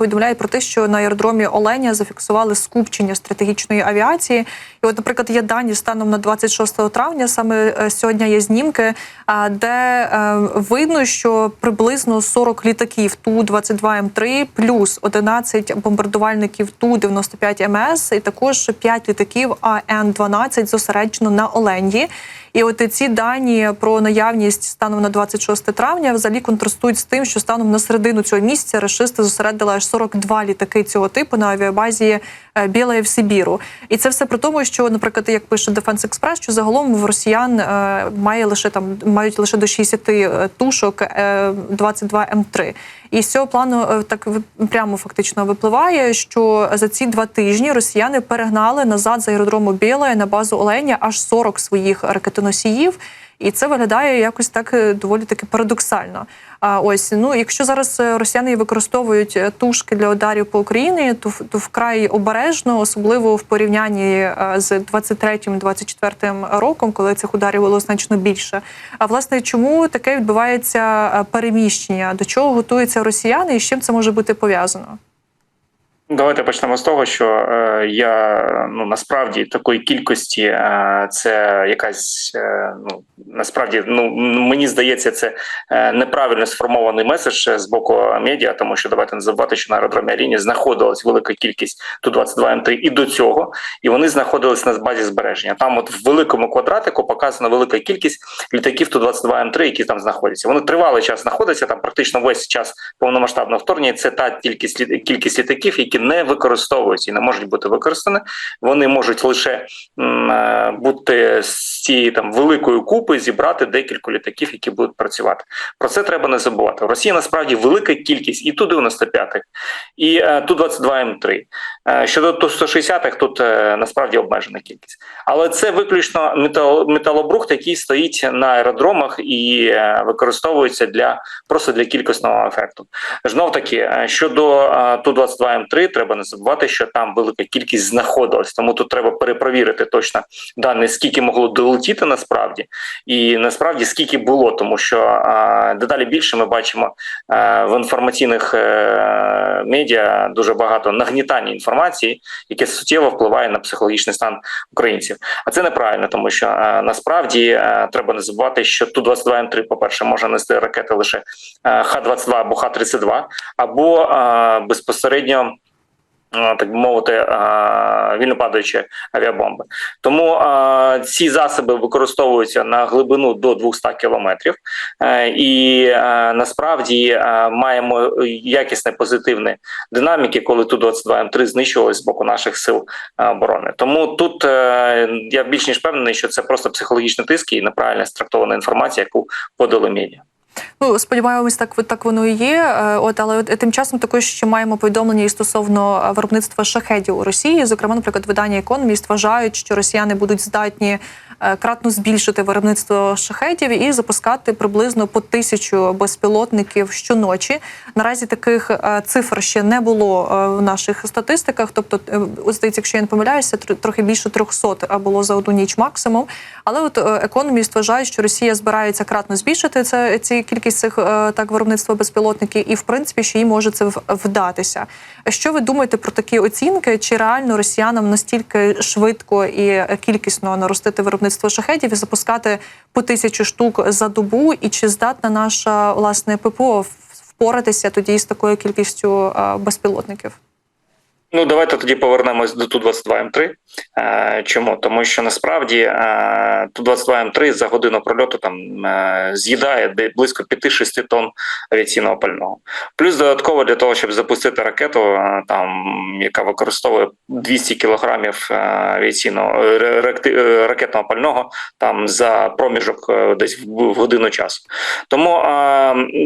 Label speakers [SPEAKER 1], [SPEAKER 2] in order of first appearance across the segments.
[SPEAKER 1] повідомляють про те, що на аеродромі Оленя зафіксували скупчення стратегічної авіації. І, от, наприклад, є дані станом на 26 травня. Саме е, сьогодні є знімки, а, де е, видно, що приблизно 40 літаків ту 22 м 3 плюс 11 бомбардувальників ту 95 МС, і також 5 літаків АН 12 зосереджено на Оленді. І от ці дані про наявність станом на 26 травня взагалі контрастують з тим, що станом на середину цього місяця рашисти зосередили аж 42 літаки цього типу на авіабазі е, Білая в Сибіру. І це все при тому, що, наприклад, як пише Defense Express, що загалом в росіян е, має лише там мають лише до 60 е, тушок е, 22 М3. І з цього плану е, так прямо фактично випливає, що за ці два тижні росіяни перегнали назад з аеродрому Білая на базу Оленя аж 40 своїх ракетоносіїв. І це виглядає якось так е, доволі таки парадоксально. А ось ну, якщо зараз е, росіяни використовують е, тушки для ударів по Україні, то, то вкрай обережно, особливо в порівнянні е, з 23-24 роком, коли цих ударів було значно більше. А власне, чому таке відбувається переміщення? До чого готуються росіяни, і з чим це може бути пов'язано?
[SPEAKER 2] Давайте почнемо з того, що е, я ну насправді такої кількості е, це якась е, ну насправді ну мені здається, це е, неправильно сформований меседж з боку медіа, тому що давайте не забувати, що на аеродромі Аріні знаходилась велика кількість ту 22 М3 і до цього, і вони знаходились на базі збереження. Там, от в великому квадратику, показана велика кількість літаків ту 22 М3, які там знаходяться. Вони тривалий час знаходяться там, практично весь час повномасштабного вторгнення. Це та кількість кількість літаків, які не використовуються і не можуть бути використані. Вони можуть лише е, бути з цієї там великої купи зібрати декілька літаків, які будуть працювати. Про це треба не забувати. В Росії насправді велика кількість і ту 95-х, і е, ту 22 М3. Е, Щодо ту 160-х, тут е, насправді обмежена кількість. Але це виключно метал, металобрухт, який стоїть на аеродромах і використовується для просто для кількісного ефекту. Знов таки, щодо ту 22 М3, треба не забувати, що там велика кількість знаходилась. Тому тут треба перепровірити точно дані, скільки могло долетіти насправді, і насправді скільки було, тому що е, дедалі більше ми бачимо е, в інформаційних е, медіа дуже багато нагнітання інформації, яке суттєво впливає на психологічний стан українців. А це неправильно, тому що е, насправді е, треба не забувати, що ту 22 М3, по-перше, може нести ракети лише е, Х-22 або Х-32, або е, безпосередньо. Так би мовити, вільно падаючі авіабомби. Тому ці засоби використовуються на глибину до 200 кілометрів, Е, і е, насправді е, маємо якісне позитивне динаміки, коли ту 22 М3 знищувалися з боку наших сил оборони. Тому тут я більш ніж впевнений, що це просто психологічний тиск і неправильно страктована інформація, яку подали медіа.
[SPEAKER 1] Ну, сподіваємось, так так воно і є. Е, От але тим часом також ще маємо повідомлення і стосовно е, виробництва шахедів у Росії. Зокрема, наприклад, видання Економіст вважають, що росіяни будуть здатні е, кратно збільшити виробництво шахедів і запускати приблизно по тисячу безпілотників щоночі. Наразі таких цифр ще не було в наших статистиках. Тобто, здається, якщо я не помиляюся, трохи більше 300 було за одну ніч максимум. Але от економіст вважає, що Росія збирається кратно збільшити це ці кількість цих е, так виробництва безпілотників, і в принципі, що їй може це вдатися. Що ви думаєте про такі оцінки? Чи реально росіянам настільки швидко і кількісно наростити виробництво шахедів і запускати по тисячу штук за добу? І чи здатна наша власне ППО впоратися тоді з такою кількістю е, безпілотників?
[SPEAKER 2] Ну, давайте тоді повернемось до Ту-22 М3. Е, Чому? Тому що насправді е, Ту-22 М3 за годину прольоту там е, з'їдає близько 5-6 тонн авіаційного пального. Плюс додатково для того, щоб запустити ракету, там яка використовує 200 кілограмів авіаційного ракетного пального, там за проміжок десь в годину часу. Тому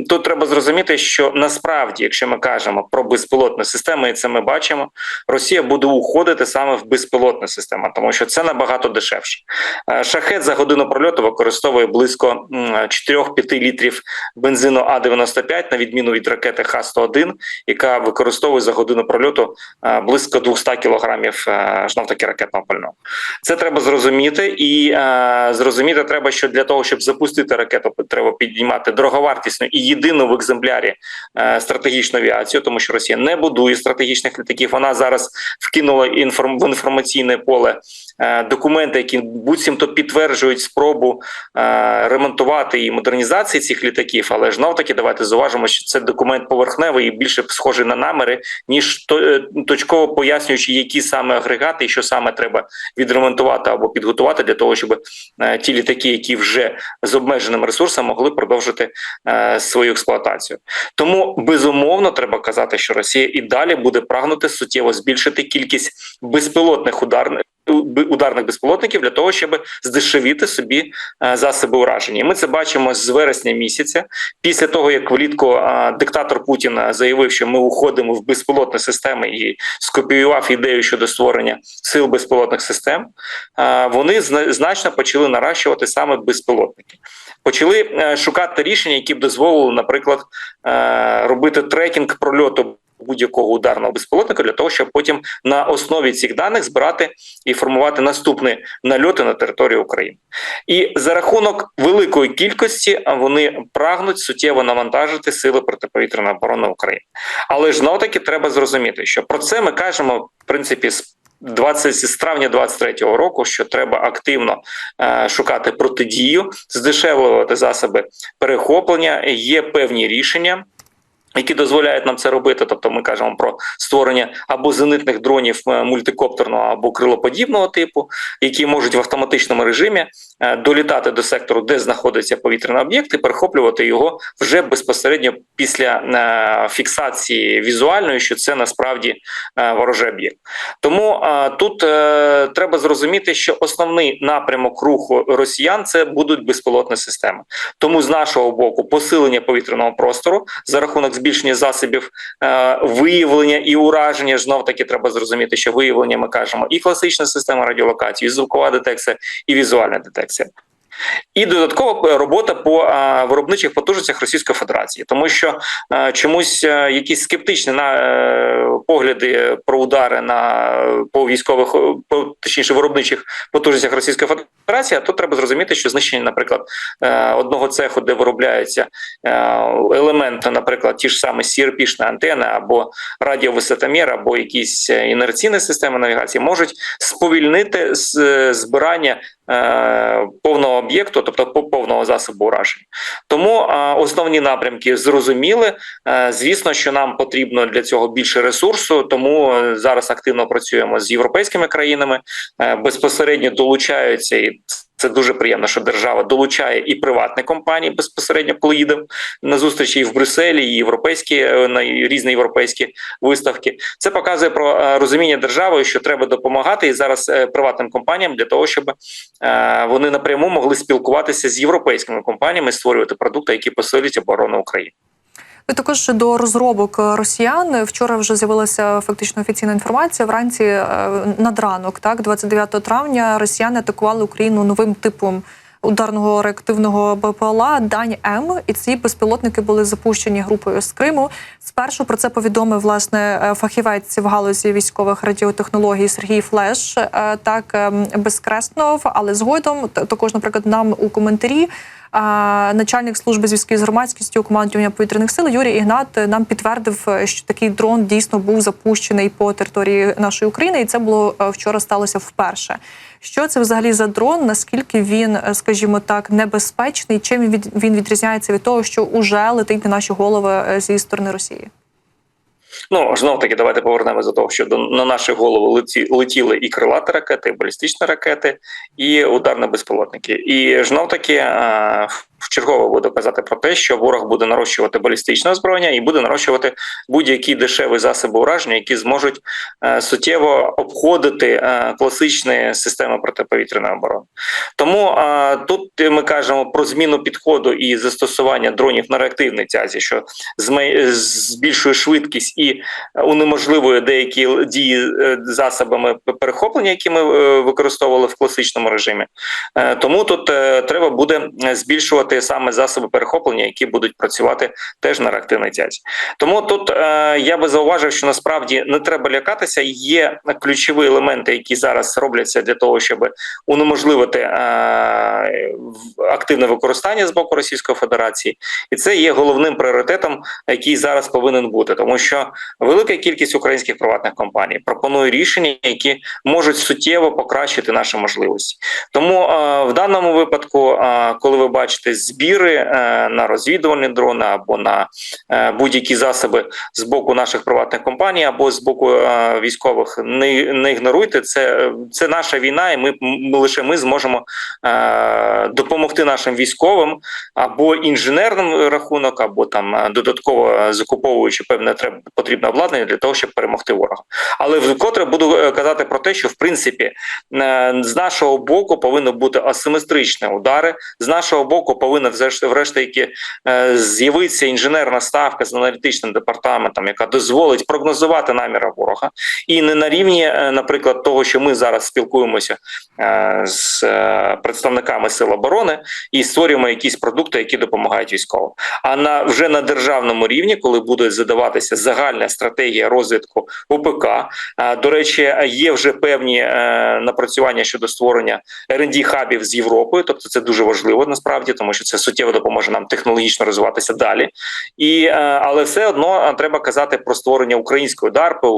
[SPEAKER 2] тут треба зрозуміти, що насправді, якщо ми кажемо про безпілотну систему, і це ми бачимо, Росія буде уходити саме в безпілотну систему, тому що це набагато дешевше. Е, Шахет за годину прольоту використовує близько м, 4-5 літрів бензину А-95, на відміну від ракети Х-101, яка використовує за годину прольоту е, близько 200 кілограмів е, знов таки ракетного пального. Це треба зрозуміти, і зрозуміти треба, що для того, щоб запустити ракету, треба піднімати дороговартісну і єдину в екземплярі стратегічну авіацію, тому що Росія не будує стратегічних літаків. Вона зараз вкинула в інформаційне поле документи, які буцімто підтверджують спробу е, ремонтувати і модернізації цих літаків. Але ж знов таки давайте зауважимо, що це документ поверхневий і більше схожий на наміри, ніж е, точково пояснюючи, які саме агрегати і що саме треба відремонтувати або підготувати для того, щоб е, ті літаки, які вже з обмеженим ресурсом, могли продовжити е, свою експлуатацію. Тому безумовно треба казати, що Росія і далі буде прагнути суттєво збільшити кількість безпілотних ударних. Ударних безпілотників для того, щоб здешевіти собі е, засоби ураження, і ми це бачимо з вересня місяця. Після того як влітку е, диктатор Путін заявив, що ми уходимо в безпілотні системи і скопіював ідею щодо створення сил безпілотних систем, е, вони значно почали наращувати саме безпілотники. Почали е, шукати рішення, які б дозволили, наприклад, е, робити трекінг прольоту будь-якого ударного безпілотника для того, щоб потім на основі цих даних збирати і формувати наступні нальоти на територію України. І за рахунок великої кількості вони прагнуть суттєво навантажити сили протиповітряної оборони України. Але ж знов таки треба зрозуміти, що про це ми кажемо в принципі з 20 з травня 23-го року, що треба активно е, шукати протидію, здешевлювати засоби перехоплення. Є певні рішення. Які дозволяють нам це робити, тобто ми кажемо про створення або зенитних дронів е, мультикоптерного або крилоподібного типу, які можуть в автоматичному режимі е, долітати до сектору, де знаходиться повітряний об'єкт, і перехоплювати його вже безпосередньо після е, фіксації візуальної, що це насправді ворожий об'єкт. Тому тут треба зрозуміти, що основний напрямок руху росіян це будуть безпілотні системи. Тому з нашого боку посилення повітряного простору за рахунок збільшення засобів е, виявлення і ураження. Знов таки треба зрозуміти, що виявлення ми кажемо і класична система радіолокації, і звукова детекція, і візуальна детекція. І додаткова робота по виробничих потужностях Російської Федерації, тому що чомусь якісь скептичні на е, погляди про удари на по військових по точніше виробничих потужностях Російської Федерації. Тут треба зрозуміти, що знищення, наприклад, е, одного цеху, де виробляються е, елементи, наприклад, ті ж самі CRP-шні антени або радіовисотомір, або якісь е, інерційні системи навігації, можуть сповільнити збирання е, повного об'єкту, тобто по- повного засобу ураження. Тому е, основні напрямки зрозуміли. Е, Звісно, що нам потрібно для цього більше ресурсу, тому е, зараз активно працюємо з європейськими країнами, е, безпосередньо долучаються і. Це дуже приємно, що держава долучає і приватні компанії безпосередньо, коли їде на зустрічі і в Брюсселі, і європейські е, на різні європейські виставки. Це показує про е, розуміння держави, що треба допомагати і зараз е, приватним компаніям для того, щоб вони напряму могли спілкуватися з європейськими компаніями, створювати продукти, які посилюють оборону України.
[SPEAKER 1] Ну, також до розробок росіян вчора вже з'явилася фактично офіційна інформація. Вранці е, над ранок, так 29 травня, росіяни атакували Україну новим типом ударного реактивного БПЛА Дань М. І ці безпілотники були запущені групою з Криму. Спершу про це повідомив власне е, фахівець в галузі військових радіотехнологій Сергій Флеш. е, Так ем, безкреснов, але згодом також, наприклад, нам у коментарі. Начальник служби зв'язків з громадськістю командування повітряних сил Юрій Ігнат нам підтвердив, е, що такий дрон дійсно був запущений по території нашої України, і це було е, вчора сталося вперше. Що це взагалі за дрон? Наскільки він, е, скажімо так, небезпечний? Чим він від- він відрізняється від того, що уже летить на наші голови зі сторони Росії?
[SPEAKER 2] Ну знов таки, давайте повернемося до того, що на наші голови леті, летіли і крилаті ракети, і балістичні ракети, і ударні безпілотники. І знов таки е, вчергово буду казати про те, що ворог буде нарощувати балістичне озброєння і буде нарощувати будь-які дешеві засоби ураження, які зможуть е, суттєво обходити е, класичні системи протиповітряної оборони. Тому е, тут ми кажемо про зміну підходу і застосування дронів на реактивній тязі, що збільшує швидкість і унеможливує деякі дії засобами перехоплення, які ми використовували в класичному режимі. Тому тут треба буде збільшувати саме засоби перехоплення, які будуть працювати теж на реактивній тязі. Тому тут е, я би зауважив, що насправді не треба лякатися. Є ключові елементи, які зараз робляться для того, щоб унеможливити е, активне використання з боку Російської Федерації, і це є головним пріоритетом, який зараз повинен бути, тому що велика кількість українських приватних компаній пропонує рішення, які можуть суттєво покращити наші можливості. Тому е, в даному випадку, е, коли ви бачите збіри е, на розвідувальні дрони або на е, будь-які засоби з боку наших приватних компаній або з боку е, військових, не, не ігноруйте це. Це наша війна, і ми, лише ми зможемо допомогти нашим військовим або інженерним рахунок, або там додатково закуповуючи певне потрібне обладнання для того, щоб перемогти ворога. Але вкотре буду казати про те, що в принципі з нашого боку повинні бути асиметричні удари. З нашого боку повинна врешті з'явитися інженерна ставка з аналітичним департаментом, яка дозволить прогнозувати наміри ворога, і не на рівні, е, наприклад, того, що ми зараз спілкуємося е, з е, представниками сил оборони і створюємо якісь продукти, які допомагають військовим. А на вже на державному рівні, коли буде задаватися загальна стратегія розвитку ОПК, до речі, є вже певні напрацювання щодо створення rd хабів з Європою, тобто це дуже важливо насправді, тому що це суттєво допоможе нам технологічно розвиватися далі. І е, але все одно е, треба казати про створення української ДАРПи,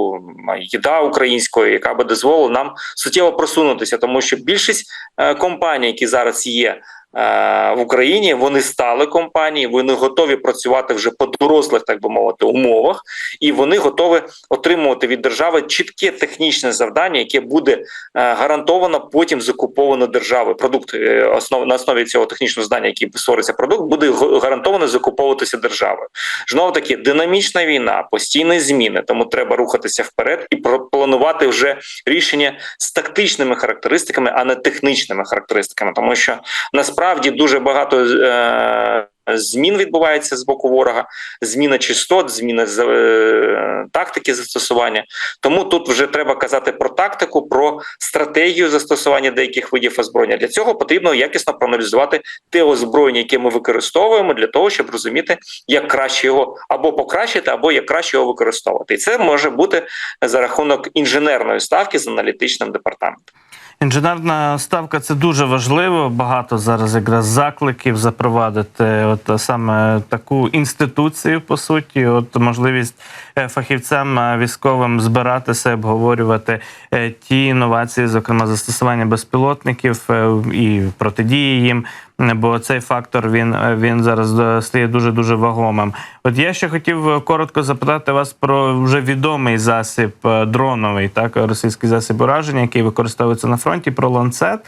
[SPEAKER 2] їда української, яка би дозволила нам суттєво просунутися, тому що більшість е, компаній, які зараз є. Е, В Україні вони стали компанії, вони готові працювати вже по дорослих, так би мовити, умовах, і вони готові отримувати від держави чітке технічне завдання, яке буде е, гарантовано потім закуповано державою. Продукт е, основ на основі цього технічного здання, який створиться продукт, буде гарантовано закуповуватися державою. Знову таки динамічна війна, постійні зміни, тому треба рухатися вперед і планувати вже рішення з тактичними характеристиками, а не технічними характеристиками, тому що насправді дуже багато. Е- Змін відбувається з боку ворога, зміна частот, зміна е, тактики застосування. Тому тут вже треба казати про тактику, про стратегію застосування деяких видів озброєння. Для цього потрібно якісно проаналізувати те озброєння, яке ми використовуємо, для того, щоб розуміти, як краще його або покращити, або як краще його використовувати. І це може бути за рахунок інженерної ставки з аналітичним департаментом.
[SPEAKER 3] Інженерна ставка це дуже важливо. Багато зараз якраз закликів запровадити, от саме таку інституцію, по суті, от можливість е, фахівцям е, військовим збиратися, обговорювати е, ті інновації, зокрема застосування безпілотників і протидії їм. Бо цей фактор він, е, він зараз е, стає дуже дуже вагомим. От я ще хотів е, коротко запитати вас про вже відомий засіб дроновий, так російський засіб ураження, який використовується на фронті. Про ланцет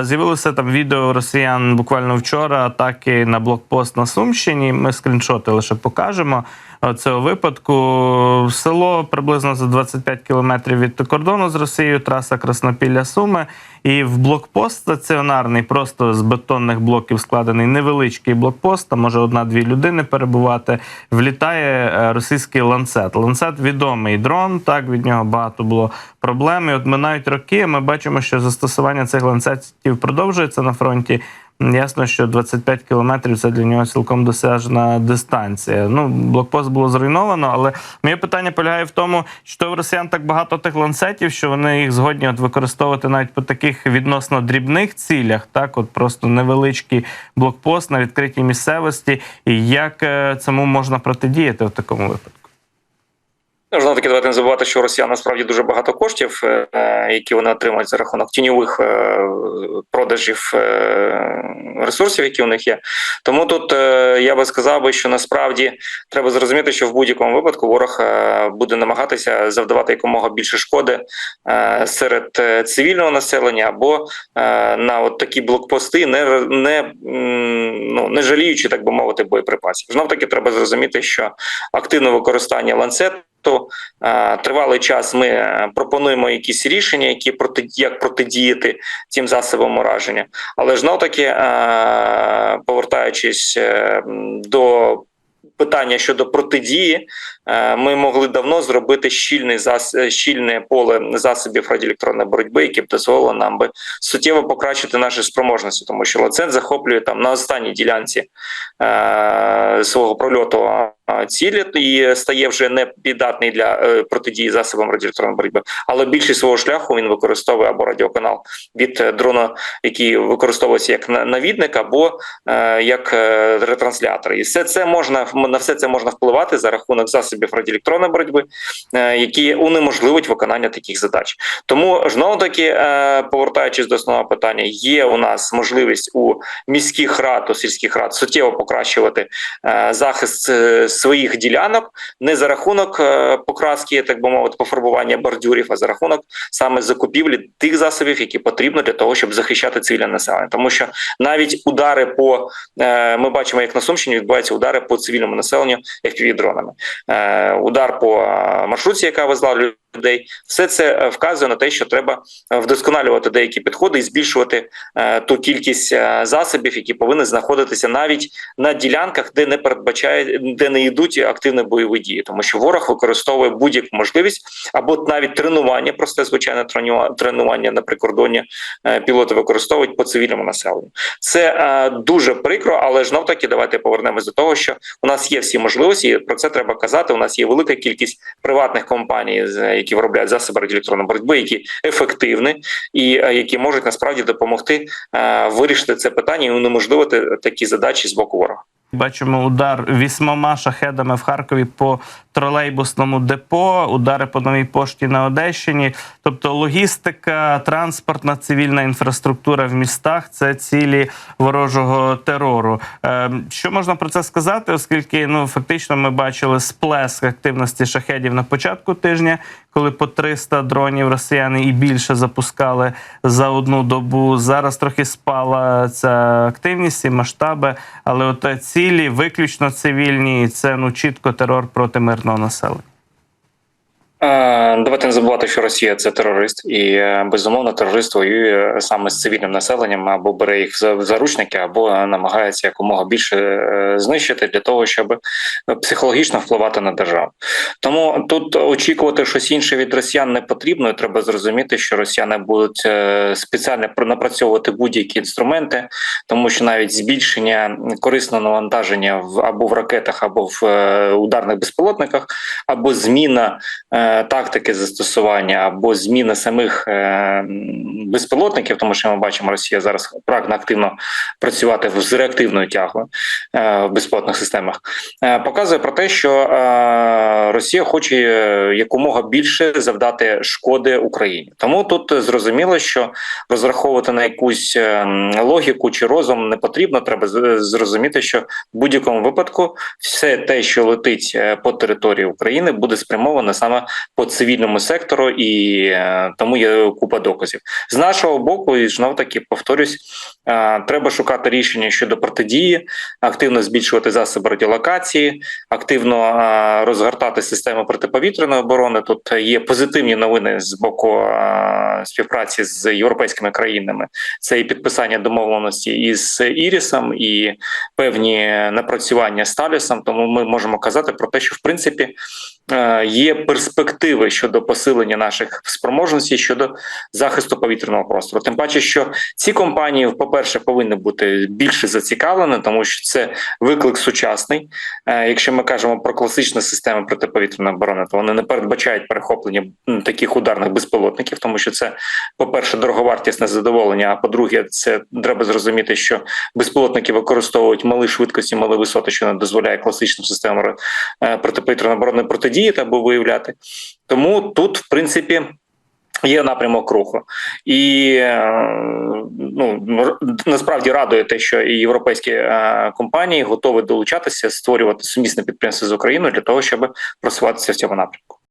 [SPEAKER 3] з'явилося там відео росіян буквально вчора. Атаки на блокпост на Сумщині. Ми скріншоти лише покажемо. Е, Цього випадку село приблизно за 25 кілометрів від кордону з Росією, траса Краснопілля Суми. І в блокпост стаціонарний, просто з бетонних блоків складений невеличкий блокпост, там може одна-дві людини перебувати. Влітає е, російський ланцет. Ланцет відомий дрон. Так від нього багато було проблем. І От минають роки. Ми бачимо, що застосування цих ланцетів продовжується на фронті. Ясно, що 25 кілометрів це для нього цілком досяжна дистанція. Ну, блокпост було зруйновано, але моє питання полягає в тому, що в росіян так багато тих ланцетів, що вони їх згодні от використовувати навіть по таких відносно дрібних цілях, так, от просто невеличкий блокпост на відкритій місцевості. І як е, цьому можна протидіяти в такому випадку?
[SPEAKER 2] Знову таки, давайте не забувати, що у росіян насправді дуже багато коштів, е, які вони отримують за рахунок тіньових е, продажів е, ресурсів, які у них є. Тому тут я би сказав би, що насправді треба зрозуміти, що в будь-якому випадку ворог буде намагатися завдавати якомога більше шкоди серед цивільного населення або на от такі блокпости, не, не, ну, не жаліючи, так би мовити, боєприпасів. Знов таки треба зрозуміти, що активне використання ланцету. Е, Тривалий час ми е, пропонуємо якісь рішення, які проти як протидіяти цим засобам ураження. Але ж таки, е, повертаючись до питання щодо протидії, ми могли давно зробити щільний щільне поле засобів радіоелектронної боротьби, яке б дозволило нам би суттєво покращити наші спроможності, тому що ланцет захоплює там на останній ділянці свого прольоту цілі і стає вже не піддатний для е, протидії засобам радіоелектронної боротьби, але більшість свого шляху він використовує або радіоканал від е, дрона, який використовується як навідник, або е, як ретранслятор. І все це можна на все це можна впливати за рахунок засобів радіоелектронної боротьби, які унеможливить виконання таких задач. Тому знову таки, повертаючись до основного питання, є у нас можливість у міських рад, у сільських рад суттєво покращувати захист своїх ділянок не за рахунок е, покраски, так би мовити, пофарбування бордюрів, а за рахунок саме закупівлі тих засобів, які потрібно для того, щоб захищати цивільне населення, тому що навіть удари по е, ми бачимо, як на Сумщині відбуваються удари по цивільному населенню fpv дронами. Е, Удар по маршрутці, яка везла все це е, вказує на те, що треба е, вдосконалювати деякі підходи і збільшувати е, ту кількість засобів, які повинні знаходитися навіть на ділянках, де не передбачає, де не йдуть активні бойові дії, тому що ворог використовує будь-яку можливість або навіть тренування, просте звичайне тренува- тренування на прикордонні е, пілоти використовують по цивільному населенню. Це дуже прикро, але знов таки давайте повернемось до того, що у нас є всі можливості. і Про це треба казати. У нас є велика кількість приватних компаній, які виробляють засоби радіоелектронної боротьби, які ефективні і е, які можуть насправді допомогти е, вирішити це питання і унеможливити такі задачі з боку ворога.
[SPEAKER 3] Бачимо удар вісьмома шахедами в Харкові по тролейбусному депо, удари по новій пошті на Одещині. Тобто логістика, транспортна, цивільна інфраструктура в містах це цілі ворожого терору. Е, Що можна про це сказати? Оскільки ну фактично ми бачили сплеск активності шахедів на початку тижня, коли по 300 дронів росіяни і більше запускали за одну добу. Зараз трохи спала ця активність і масштаби, але от цілі виключно цивільні, і це ну чітко терор проти мирного населення.
[SPEAKER 2] Е, Давайте не забувати, що Росія це терорист, і е, безумовно терорист воює саме з цивільним населенням або бере їх в заручники, або намагається якомога більше е, знищити для того, щоб психологічно впливати на державу. Тому тут очікувати щось інше від росіян не потрібно. і Треба зрозуміти, що росіяни будуть спеціально пр- напрацьовувати будь-які інструменти, тому що навіть збільшення корисного навантаження в або в ракетах, або в ударних безпілотниках, або зміна тактики застосування, або зміна самих е, безпілотників, тому що ми бачимо, Росія зараз прагне активно працювати з реактивною тягою е, в безпілотних системах, е, показує про те, що Росія хоче якомога більше завдати шкоди Україні. Тому тут зрозуміло, що розраховувати на якусь логіку чи розум не потрібно. Треба зрозуміти, що в будь-якому випадку все те, що летить по території України, буде спрямовано саме по цивільному сектору, і е, тому є купа доказів з нашого боку. І знов таки повторюсь, треба шукати рішення щодо протидії, активно збільшувати засоби радіолокації, активно е, розгортати систему протиповітряної оборони. Тут є позитивні новини з боку е, співпраці з європейськими країнами. Це і підписання домовленості із Ірісом, і певні напрацювання з Талісом. Тому ми можемо казати про те, що в принципі е, є перспективи щодо посилення наших спроможностей щодо захисту повітряного простору. Тим паче, що ці компанії в по-перше, повинні бути більше зацікавлені, тому що це виклик сучасний. Е, Якщо ми кажемо про класичні системи протиповітряної оборони, то вони не передбачають перехоплення таких ударних безпілотників, тому що це, по-перше, дороговартісне задоволення. А по-друге, це треба зрозуміти, що безпілотники використовують малі швидкості, малі висоти, що не дозволяє класичним системам е, протиповітряної оборони протидіяти або виявляти. Тому тут, в принципі. Є напрямок руху, і е, ну насправді радує те, що і європейські е, компанії готові долучатися, створювати сумісне підприємство з Україною для того, щоб просуватися в цьому напрямку.